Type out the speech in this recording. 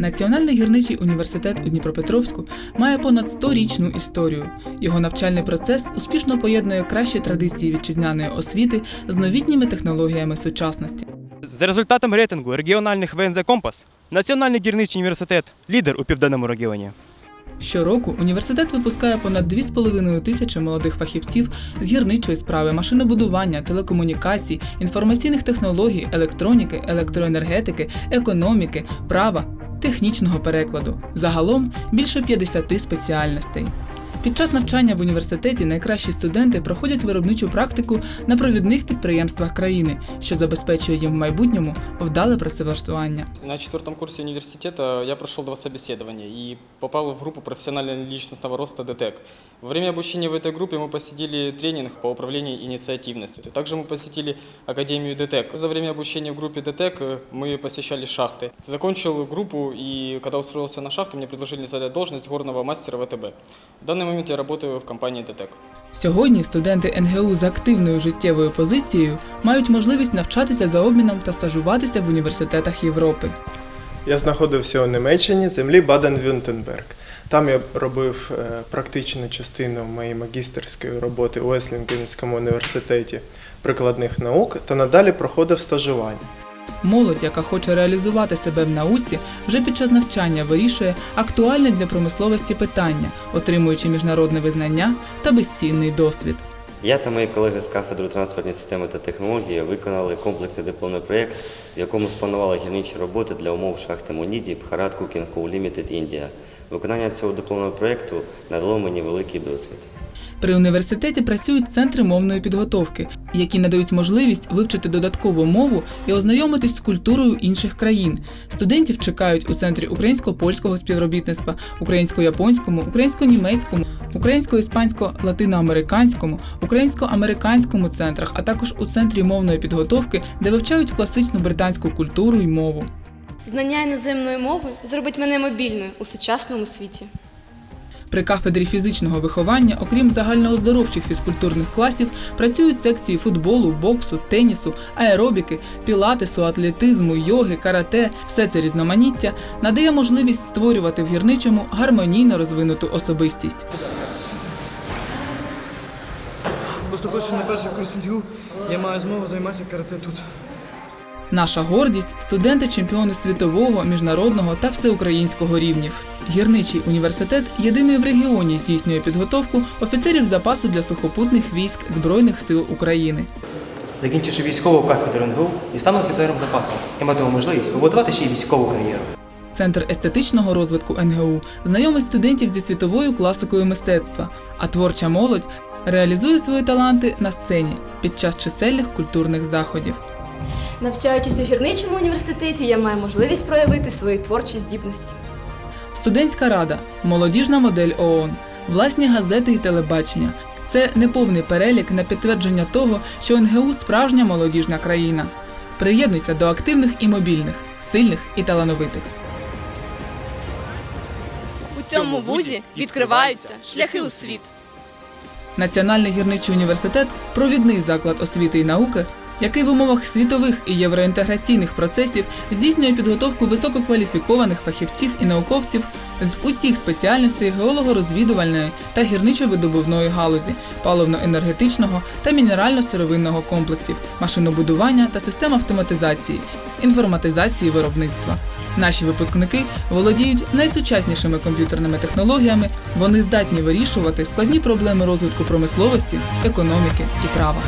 Національний гірничий університет у Дніпропетровську має понад 100-річну історію. Його навчальний процес успішно поєднує кращі традиції вітчизняної освіти з новітніми технологіями сучасності. За результатом рейтингу регіональних ВНЗ Компас, Національний гірничий університет лідер у південному регіоні. Щороку університет випускає понад 2,5 тисячі молодих фахівців з гірничої справи, машинобудування, телекомунікацій, інформаційних технологій, електроніки, електроенергетики, економіки, права, технічного перекладу. Загалом більше 50 спеціальностей. Під час навчання в університеті найкращі студенти проходять виробничу практику на провідних підприємствах країни, що забезпечує їм в майбутньому вдале працевлаштування. На четвертом курсе университета я прошел два собеседования и попал в группу профессионально-личностного роста ДТЭК. Во время обучения в этой группе мы посетили тренинг по управлению инициативностью. Также мы посетили Академию ДТЭК. За время обучения в группе ДТЭК э, мы посещали шахты. Закончил группу и когда устроился на шахту, мне предложили занять должность горного мастера ВТБ. В данный момент я работаю в компании ДТЭК. Сьогодні студенти НГУ з активною життєвою позицією мають можливість навчатися за обміном та стажуватися в університетах Європи. Я знаходився у Німеччині, землі Баден-Вюртемберг. Там я робив е, практичну частину моєї магістерської роботи у Еслінгенському університеті прикладних наук та надалі проходив стажування. Молодь, яка хоче реалізувати себе в науці, вже під час навчання вирішує актуальне для промисловості питання, отримуючи міжнародне визнання та безцінний досвід. Я та мої колеги з кафедри транспортні системи та технології виконали комплексний дипломний проєкт, в якому спланували гірничі роботи для умов шахти Моніді Bharat Cooking Coal Limited India. Виконання цього дипломного проєкту надало мені великий досвід. При університеті працюють центри мовної підготовки, які надають можливість вивчити додаткову мову і ознайомитись з культурою інших країн. Студентів чекають у центрі українсько-польського співробітництва, українсько-японському, українсько-німецькому, українсько-іспансько-латиноамериканському, українсько-американському центрах, а також у центрі мовної підготовки, де вивчають класичну британську культуру і мову. Знання іноземної мови зробить мене мобільною у сучасному світі. При кафедрі фізичного виховання, окрім загальнооздоровчих фізкультурних класів, працюють секції футболу, боксу, тенісу, аеробіки, пілатесу, атлетизму, йоги, карате. Все це різноманіття надає можливість створювати в гірничому гармонійно розвинуту особистість. Поступивши на перший курс НГУ, я маю змогу займатися карате тут. Наша гордість студенти чемпіони світового, міжнародного та всеукраїнського рівнів. Гірничий університет єдиний в регіоні здійснює підготовку офіцерів запасу для сухопутних військ Збройних сил України. закінчивши військову кафедру НГУ і стану офіцером запасу. Я матиму можливість побудувати ще й військову кар'єру. Центр естетичного розвитку НГУ знайомить студентів зі світовою класикою мистецтва, а творча молодь реалізує свої таланти на сцені під час чисельних культурних заходів. Навчаючись у гірничому університеті, я маю можливість проявити свої творчі здібності. Студентська рада, молодіжна модель ООН, власні газети і телебачення. Це неповний перелік на підтвердження того, що НГУ справжня молодіжна країна. Приєднуйся до активних і мобільних, сильних і талановитих. У цьому вузі відкриваються шляхи у світ. Національний гірничий університет провідний заклад освіти і науки, який в умовах світових і євроінтеграційних процесів здійснює підготовку висококваліфікованих фахівців і науковців з усіх спеціальностей геолого-розвідувальної та гірничо-видобувної галузі, паливно-енергетичного та мінерально-сировинного комплексів, машинобудування та систем автоматизації, інформатизації виробництва. Наші випускники володіють найсучаснішими комп'ютерними технологіями. Вони здатні вирішувати складні проблеми розвитку промисловості, економіки і права.